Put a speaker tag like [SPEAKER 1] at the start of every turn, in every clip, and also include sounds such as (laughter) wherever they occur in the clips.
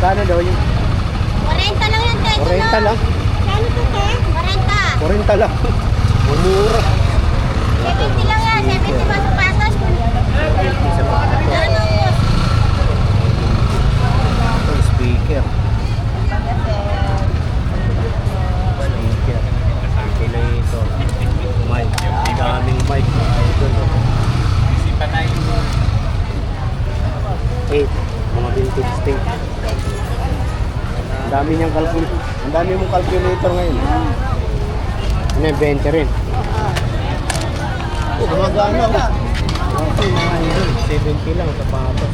[SPEAKER 1] Magkano daw yung
[SPEAKER 2] 40 (laughs) lang yan, te. Ito
[SPEAKER 1] 40 lang?
[SPEAKER 3] Paano to te?
[SPEAKER 2] 40.
[SPEAKER 1] 40 lang. Mumura.
[SPEAKER 2] 70 lang yan. 70 ba sa patos?
[SPEAKER 1] Isa pa ito.
[SPEAKER 2] Ano po?
[SPEAKER 1] Ito, speaker. Speaker. Sila ito. Mic. Ang daming mic. Idol. Eight. Mga vintage tape. Ang dami niyang calcul Ang dami mong calculator ngayon. Ano yung 20 rin. Oh, gumagana ako. Okay, mga idol. 70 lang sa patos.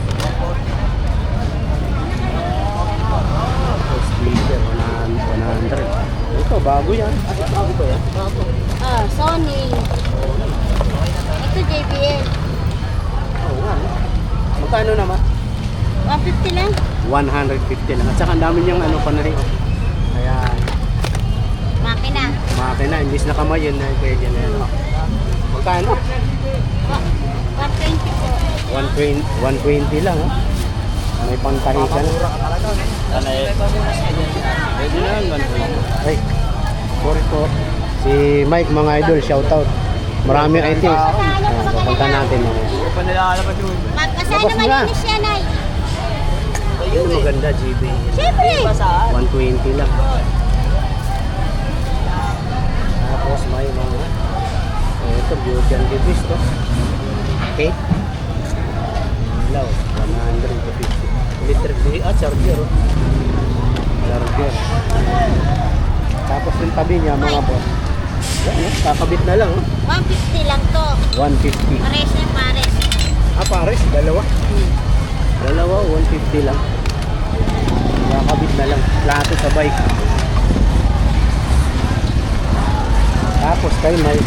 [SPEAKER 1] Ito, speaker. 100. Ito, bago yan. Ito, bago ba yan? Bago.
[SPEAKER 2] Ah, Sony. Ito, JBL.
[SPEAKER 1] Oo nga. no? Magkano naman?
[SPEAKER 2] 150 lang.
[SPEAKER 1] 150 lang. At saka ang dami niyang ano panahin. Ayan.
[SPEAKER 2] Makina.
[SPEAKER 1] Makina, imbis na kamay yun na pwede na yan. Magkano?
[SPEAKER 2] Ah, 120 po.
[SPEAKER 1] 120, 120 lang. Oh. May pantahi ka na. Pwede na yan. Ay, sorry po. Si Mike, mga idol, shoutout. Maraming items. Ayan, papunta natin. Mamaya.
[SPEAKER 2] Magpasaya
[SPEAKER 1] Tapos
[SPEAKER 2] naman
[SPEAKER 1] na.
[SPEAKER 2] ni siya, Nay.
[SPEAKER 1] Yun maganda, GB.
[SPEAKER 2] Siyempre.
[SPEAKER 1] 120 lang. Tapos may mga eh, ito, beauty and the beast to. Okay. Ilaw, 150. Electric di ah, charger. oh. Charger. Tapos yung tabi niya, mga boss. Yan, oh, kakabit na lang. oh.
[SPEAKER 2] 150 lang to.
[SPEAKER 1] 150.
[SPEAKER 2] Pares na pares.
[SPEAKER 1] Ah, pares, dalawa. Dalawa, 150 lang. Kakabit na lang. Plato sa bike. Tapos kay may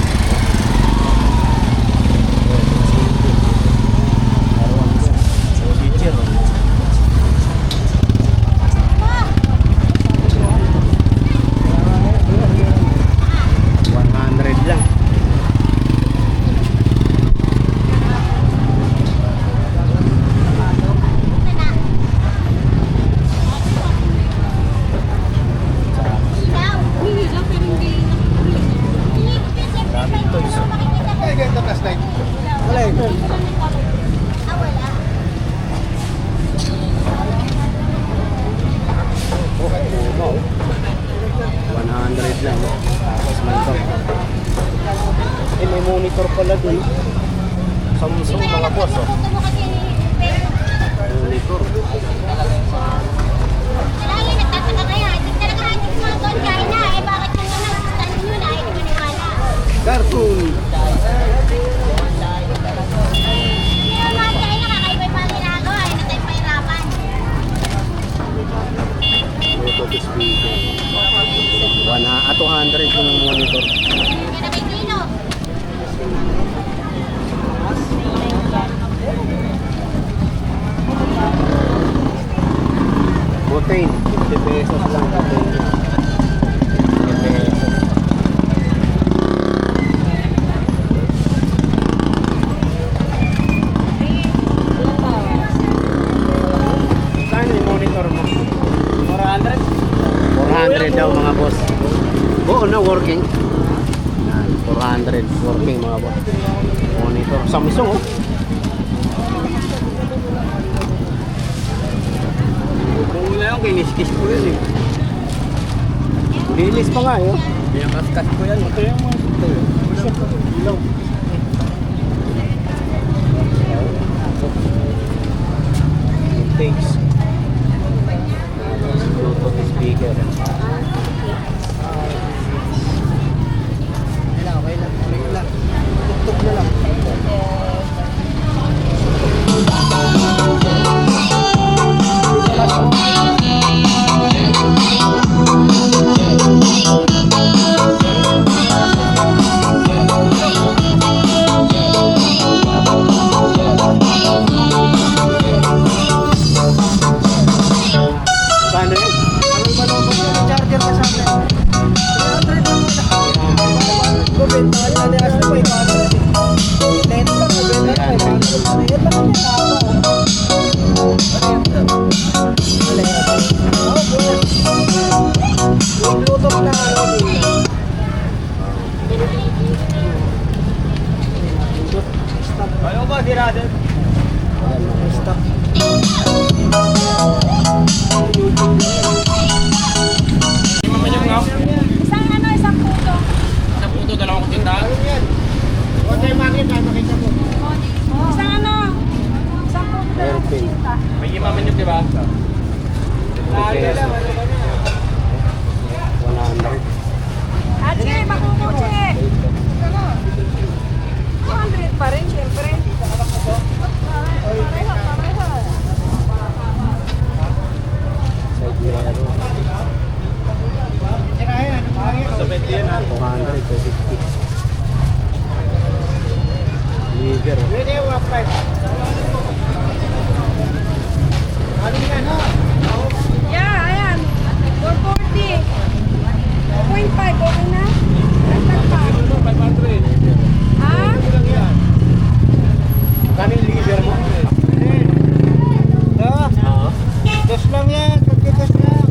[SPEAKER 3] Yun.
[SPEAKER 2] Pinakaskas ko yan. Ito yung mga ito. Ilaw. Vintage.
[SPEAKER 1] Bluetooth speaker. Okay lang, okay lang. Tuk-tuk na lang. Paano yun? Anong malungkot yung charger pa sa akin? 300 lang muna. Gobenta ka na, nasa pa ito. Lento lang, gobenta ka. Ito lang, ito lang. Open.
[SPEAKER 4] May lima minute, di ba?
[SPEAKER 1] 50 peso. 100.
[SPEAKER 3] Ache, makukuche. 200 pa rin, syempre. Pareho, pareho.
[SPEAKER 1] Side mirror.
[SPEAKER 4] Sa 20 yan, ha?
[SPEAKER 1] 200 to 50. Liver. oh.
[SPEAKER 3] Yeah, ayan. 440. 2.5, okay na? Dagdag pa. Ha?
[SPEAKER 1] Kaming liver mo.
[SPEAKER 4] Ito.
[SPEAKER 5] Dos lang yan. Pagkakas lang.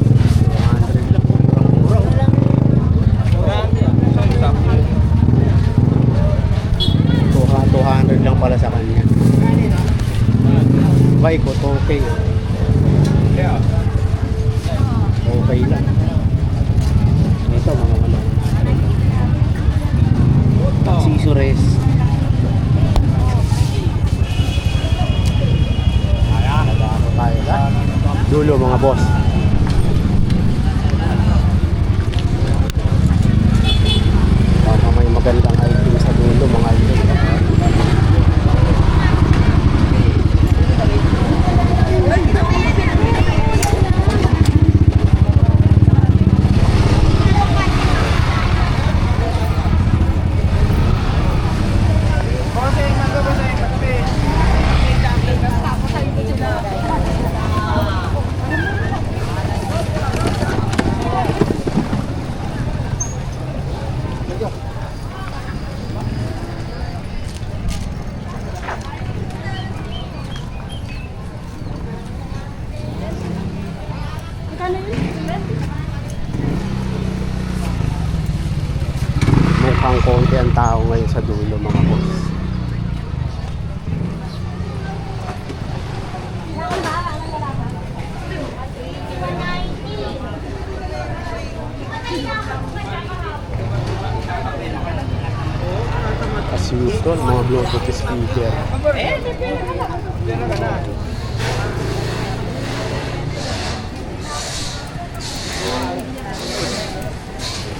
[SPEAKER 4] Tuhan,
[SPEAKER 1] 200 lang pala sa kanya. Bike ko,
[SPEAKER 3] 2K.
[SPEAKER 1] Mukhang konti ang tao ngayon sa dulo mga boss. As usual, mga Bluetooth speaker.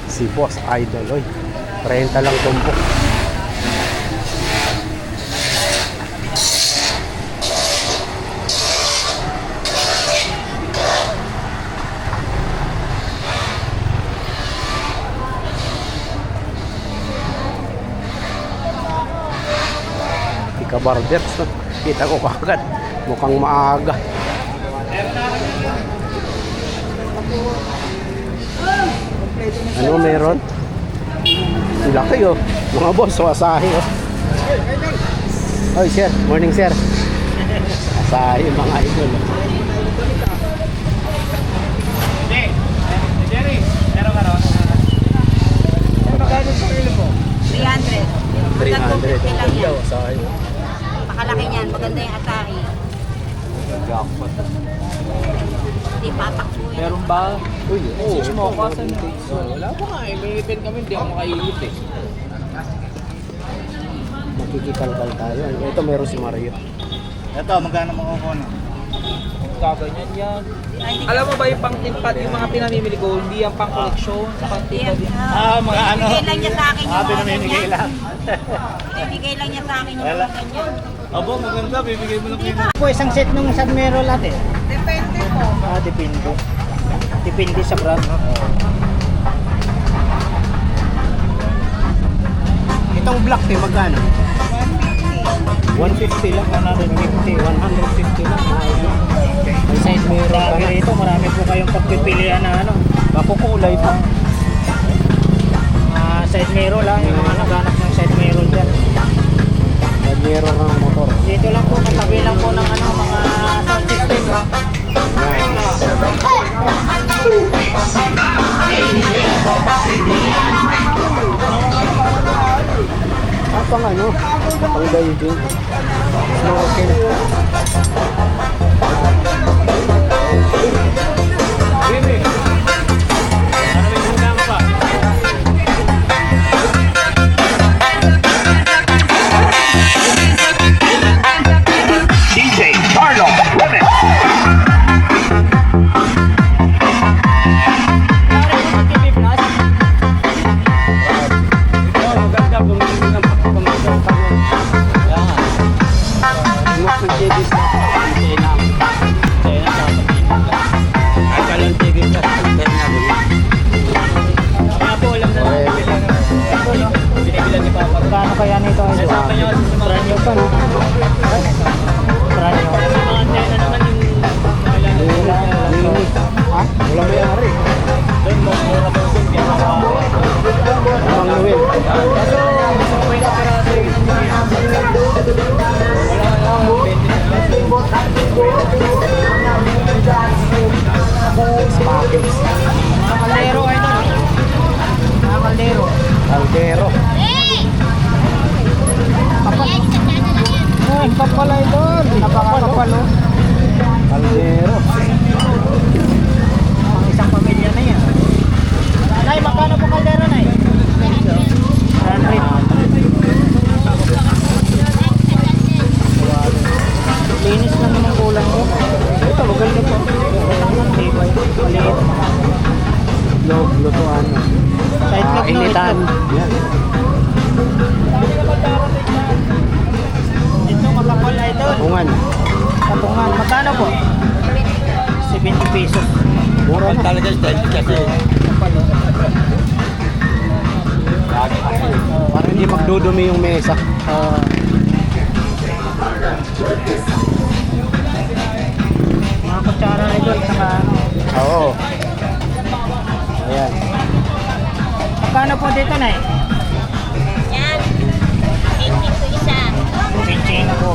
[SPEAKER 1] Si Boss Idol, oy. 30 lang tumpok. No? kita ko kagad. Mukhang maaga. Ano meron? Ang laki oh. Mga boss, so asahe oh. Oy sir, morning sir. Asahe mga idol.
[SPEAKER 5] Magkano sa kilo mo?
[SPEAKER 2] 300.
[SPEAKER 1] 300.
[SPEAKER 2] lang
[SPEAKER 1] Ang ganda
[SPEAKER 2] yan.
[SPEAKER 1] oh, asahe oh.
[SPEAKER 2] Pakalaki niyan. Maganda yung atari.
[SPEAKER 1] Jackpot.
[SPEAKER 2] Hindi patakbo yun.
[SPEAKER 4] Meron ba?
[SPEAKER 1] Uy, oh,
[SPEAKER 4] Six mo, kasan?
[SPEAKER 1] vintage.
[SPEAKER 4] Wala pa nga eh. May event kami, hindi ako makaihit eh.
[SPEAKER 1] Makikikalkal tayo. Ito meron si Mario.
[SPEAKER 5] Ito, magkano makukuha
[SPEAKER 4] Kaganyan yan. Alam mo ba yung pang timpat, yung mga pinamimili ko, hindi yan pang koleksyon, pang timpat din.
[SPEAKER 5] Ah, mga ano?
[SPEAKER 2] Binibigay lang niya sa akin yung
[SPEAKER 5] Ah,
[SPEAKER 2] mga
[SPEAKER 5] pinamimigay
[SPEAKER 2] ganyan.
[SPEAKER 5] lang.
[SPEAKER 2] Binibigay lang niya sa akin yung mga ganyan.
[SPEAKER 5] Abo, maganda. Bibigay mo lang
[SPEAKER 2] Di ba?
[SPEAKER 5] Po, isang set nung Submero lahat eh.
[SPEAKER 3] Depende po.
[SPEAKER 5] Ah, depende. Depende sa brand?
[SPEAKER 1] Itong black tea, magkano? 150 lang, 150, 150 lang. Side mirror ka
[SPEAKER 5] Marami
[SPEAKER 1] na.
[SPEAKER 5] rito, marami po kayong pagpipilian na ano.
[SPEAKER 1] Makukulay pa.
[SPEAKER 5] Mga side mirror lang, yung mga naghanap ng side. Mirror
[SPEAKER 1] ng motor.
[SPEAKER 5] Dito lang po, katabi lang po ng ano, mga sound system.
[SPEAKER 1] Nice. Ah, pang ano? Pang diving. Snorkel.
[SPEAKER 4] Jimmy!
[SPEAKER 1] Lutuan. Ah,
[SPEAKER 5] lock, no?
[SPEAKER 1] initan.
[SPEAKER 5] Ito.
[SPEAKER 1] Yan.
[SPEAKER 5] Ito, makapal idol.
[SPEAKER 1] Bungan.
[SPEAKER 5] Patungan. Magkano po? 70 pesos.
[SPEAKER 1] Mura na.
[SPEAKER 4] Talaga style kasi.
[SPEAKER 1] Para hindi magdudumi yung mesa.
[SPEAKER 5] Uh, mga kutsara idol, saka ano.
[SPEAKER 1] Oo. Ayan.
[SPEAKER 5] Magkano po dito, Nay?
[SPEAKER 2] Yan. 80 po isa.
[SPEAKER 5] Po.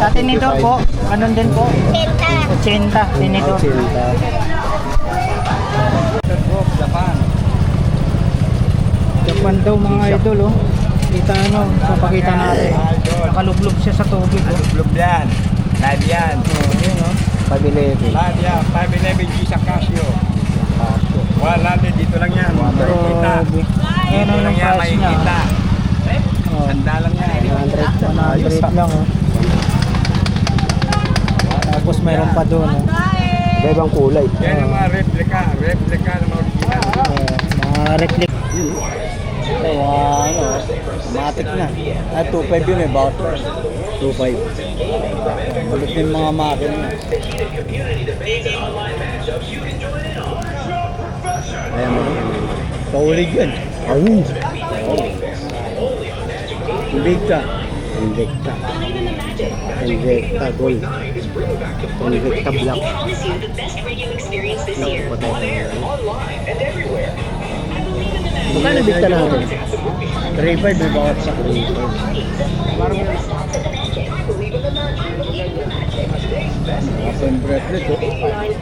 [SPEAKER 5] Sa tinidor po, ganun din po.
[SPEAKER 2] 10.
[SPEAKER 5] 80 tinidor.
[SPEAKER 1] Cinta.
[SPEAKER 4] Japan.
[SPEAKER 5] Japan daw mga idol, oh. Kita ano, papakita natin. Nakalublob siya sa tubig, oh.
[SPEAKER 4] Blue yan. Live yan.
[SPEAKER 5] Oh, yun, oh.
[SPEAKER 1] Pabilitin.
[SPEAKER 4] Live yan. 511 G sa Casio. 100 dito lang yan.
[SPEAKER 5] Grabe. Ayan ang yung price niya. Oh,
[SPEAKER 4] Tanda lang yan.
[SPEAKER 1] 100.
[SPEAKER 5] 100 lang, oh. Tapos mayroon pa doon, oh.
[SPEAKER 1] Iba-ibang kulay.
[SPEAKER 4] Yan ang mga replica. Replica ng mga original.
[SPEAKER 5] Oh, mga replik. Ito, ano, matik na. Ah, 2.5 yun eh, voucher.
[SPEAKER 1] 2.5.
[SPEAKER 5] Balik din mga makina.
[SPEAKER 1] Ayan mo.
[SPEAKER 5] Paulig yan.
[SPEAKER 1] Ayun.
[SPEAKER 5] Invicta.
[SPEAKER 1] Invicta. Invicta Gold. Invicta Black. Naku, patay. Magkano bigta natin?
[SPEAKER 5] 3.5 may bawat sa Open bracelet, oh.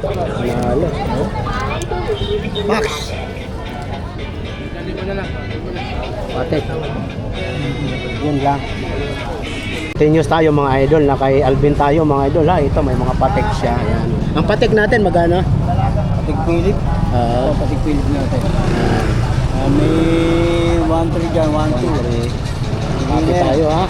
[SPEAKER 1] Panalo.
[SPEAKER 5] Max.
[SPEAKER 1] Pate. Yun lang. Continuous tayo mga idol na kay Alvin tayo mga idol ha. Ito may mga patek siya. Ayan. Ang patek natin magkano?
[SPEAKER 5] Patig Philip.
[SPEAKER 1] Ah,
[SPEAKER 5] Oh, patig Philip natin. Ah, may 1.3 dyan, 1.2.
[SPEAKER 1] Happy tayo ha.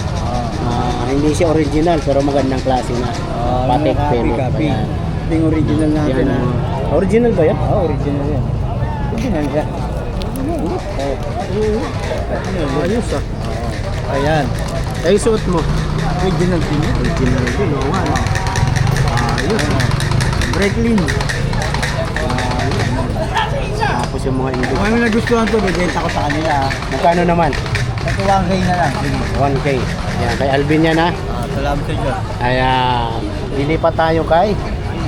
[SPEAKER 1] Ah, hindi siya original pero magandang klase na.
[SPEAKER 5] Ah,
[SPEAKER 1] Patek Philip.
[SPEAKER 5] copy. Ito yung original natin.
[SPEAKER 1] Yan.
[SPEAKER 5] ah.
[SPEAKER 1] Original ba yan?
[SPEAKER 5] Ah, original yan. Original siya.
[SPEAKER 1] Ayos ah.
[SPEAKER 5] Ayan.
[SPEAKER 1] Ay, suot mo.
[SPEAKER 5] Original din yan.
[SPEAKER 1] Original din. Oo nga. Ayos.
[SPEAKER 5] Brake lean.
[SPEAKER 1] Tapos yung mga
[SPEAKER 5] Kung
[SPEAKER 1] indus.
[SPEAKER 5] ano nagustuhan to, bibenta ko sa kanila. ah.
[SPEAKER 1] Magkano naman?
[SPEAKER 5] Ito 1K na lang. Sige.
[SPEAKER 1] 1K. Ayan, kay Alvin yan ha.
[SPEAKER 5] Ah, salamat sa Diyos.
[SPEAKER 1] Ayan. Lilipat tayo kay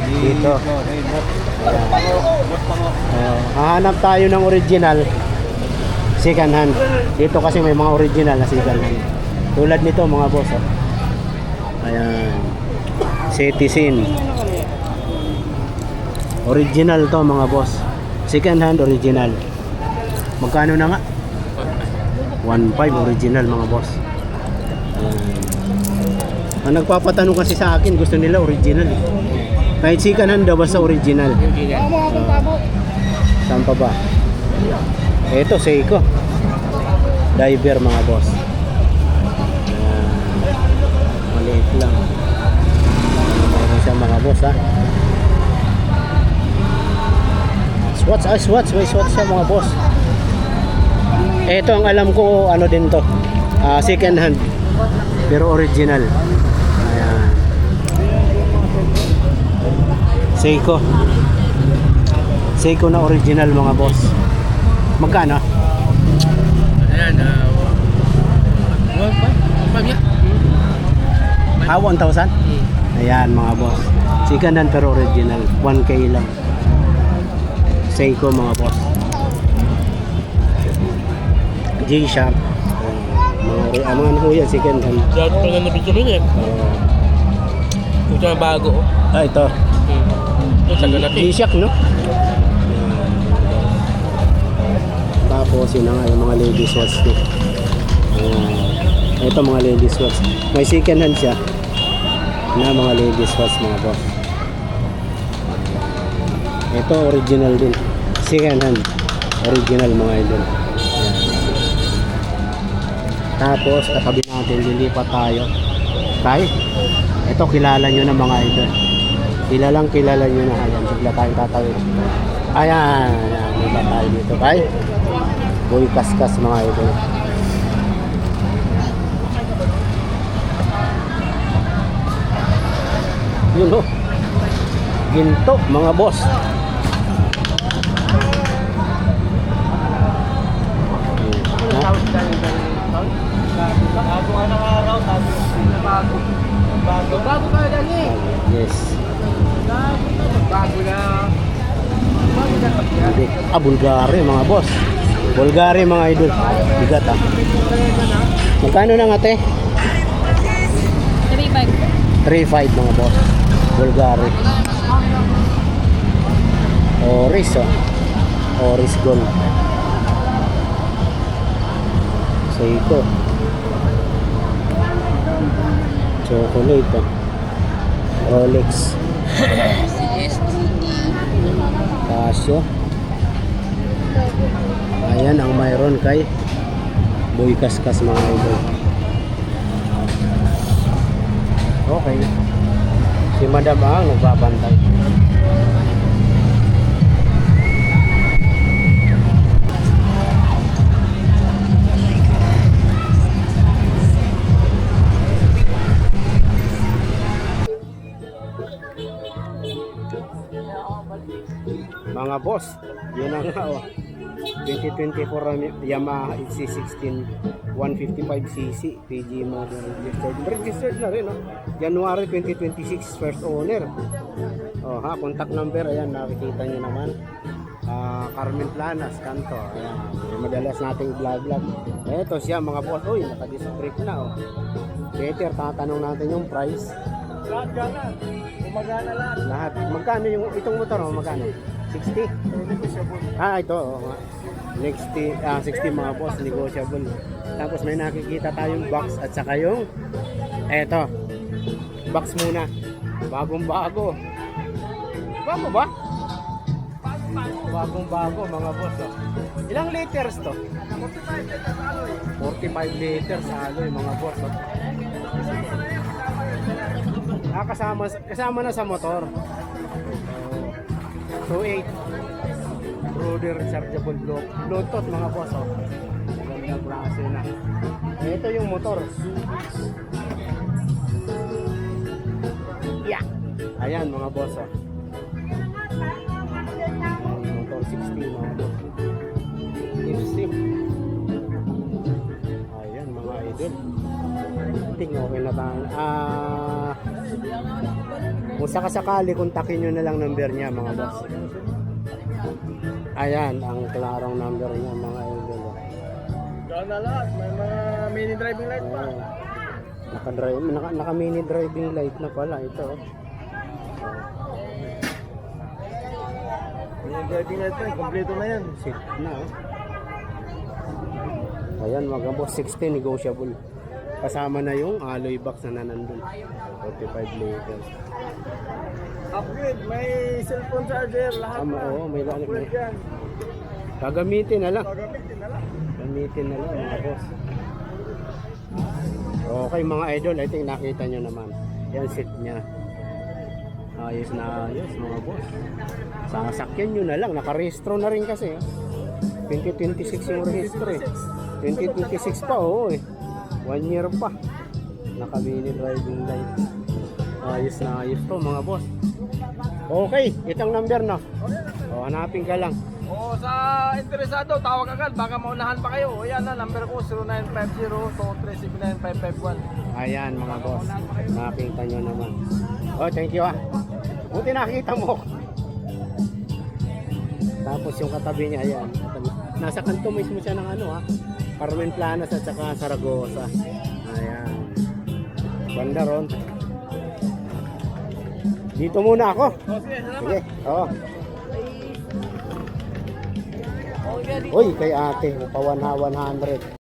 [SPEAKER 1] dito. Ayan. Uh, hahanap tayo ng original second hand. Dito kasi may mga original na second hand. Tulad nito mga boss. Oh. Ayan. Citizen. Original to mga boss. Second hand original. Magkano na nga? 1.5 original mga boss. Ayan. Ang nagpapatanong kasi sa akin, gusto nila original. eh. Kahit hand daw basta original. Saan pa ba? Ito, Seiko. Diver mga boss. Ayan. Maliit lang. Meron siya mga boss ha. Swatch, ay swatch. May swatch siya mga boss. Ito ang alam ko, ano din to. Ah, second hand. Pero original. Ayan. Seiko. Seiko na original mga boss. Magkano?
[SPEAKER 4] Ayan.
[SPEAKER 1] Ah, 1,000? Ayan mga boss. Hand pero original. 1K lang. Seiko mga boss. G-Shock. Mga, ah, mga ano po yan, second hand.
[SPEAKER 4] Dahil ko na nabigyan mo niya. Ito na bago.
[SPEAKER 1] Ah, ito. G-Shock, no? Tapos yun na nga yung mga ladies watch no. Ayan. ito mga ladies watch. May second hand siya na mga ladies watch mga boss. Ito original din. Second hand. Original mga idol. Tapos katabi natin lilipat tayo. Kay ito kilala nyo na mga idol. Kilalang kilala nyo na. Ayan, bigla tayong tatawid. Ayan, ayan. Tayo dito kay Boy Kaskas mga idol. Yun o. Ginto, mga boss.
[SPEAKER 5] Bago ng araw, tapos bago. Bago.
[SPEAKER 4] Bago ka dali.
[SPEAKER 1] Yes.
[SPEAKER 4] Bago na.
[SPEAKER 1] Hindi. Ah, Bulgari mga boss. Bulgari mga idol. Bigat ah. Magkano lang ate?
[SPEAKER 3] 3.5.
[SPEAKER 1] 3.5 mga boss. Bulgari. Oris oh. Oris Gold. Seiko. Chocolate oh. Rolex. Casio. Ayan ang mayroon kay Boy Kaskas mga idol. Okay. Si Madam ang nagbabantay. Mga boss, yun ang (laughs) oh, 2024 Yamaha XC16 155cc PG model registered. Registered na rin, no? January 2026 first owner. Oh, ha, contact number ayan nakikita niyo naman. Ah, Carmen Planas, Kanto. Ayan, madalas nating vlog-vlog. Eto siya mga boss. Uy, naka-disc brake na oh. Better, tatanong natin yung price.
[SPEAKER 5] Lahat gana. Gumagana lahat.
[SPEAKER 1] Lahat. Magkano yung itong motor oh, magkano? 60? Ah, ito. Oh, nga. 60, ah, 60 mga boss, negotiable. Tapos may nakikita tayong box at saka yung eto. Box muna. Bagong bago. Bago ba? Bagong bago mga boss. Oh. Ilang liters to? 45 liters aloy mga boss. Oh. Ah, kasama, kasama na sa motor. Oh. 2.8 Brother rechargeable Blu- Bluetooth mga boss oh. Magandang klase na. Ito yung motor. Yeah. Ayan mga boss oh. Motor 60 mga boss. FC. Ayan mga idol. Ting okay na tayo. Ah kung sakasakali, kontakin nyo na lang number niya mga boss. Ayan, ang klarong number niya mga idol.
[SPEAKER 5] Gana lahat. May mga mini driving light pa.
[SPEAKER 1] Oh. Naka-drive, naka, naka mini driving light na pala ito.
[SPEAKER 5] Mini driving light pa. Kompleto na yan.
[SPEAKER 1] Sit na oh. Ayan mga boss, 60 negotiable. Kasama na yung alloy box na nanandun. 45 liters.
[SPEAKER 5] Upgrade. May cellphone charger. Lahat
[SPEAKER 1] Ah,
[SPEAKER 5] na.
[SPEAKER 1] oo, may lahat na.
[SPEAKER 5] Yan.
[SPEAKER 1] Gagamitin na lang.
[SPEAKER 5] Gagamitin na lang.
[SPEAKER 1] Gamitin na lang mga boss. Okay mga idol, I think nakita nyo naman. Yan seat niya. Ayos na ayos mga boss. Sasakyan nyo na lang, nakarehistro na rin kasi. oh. 2026 yung rehistro eh. 2026 pa oo eh. One year pa. Naka-mini driving light. Ayos na ayos to mga boss. Okay, itong number no. O, hanapin ka lang.
[SPEAKER 4] O sa interesado, tawag agad. Baka maunahan pa kayo. O yan na, number ko 0950-2379551.
[SPEAKER 1] Ayan mga boss. Nakita nyo naman. Oh, thank you ah. Buti nakita mo. Tapos yung katabi niya, ayan. Nasa kanto mismo siya ng ano ha. Carmen Planas at saka Saragosa. Ayan. Banda ron. Dito muna ako. Sige. Oo. Uy, kay ate. Pa 100.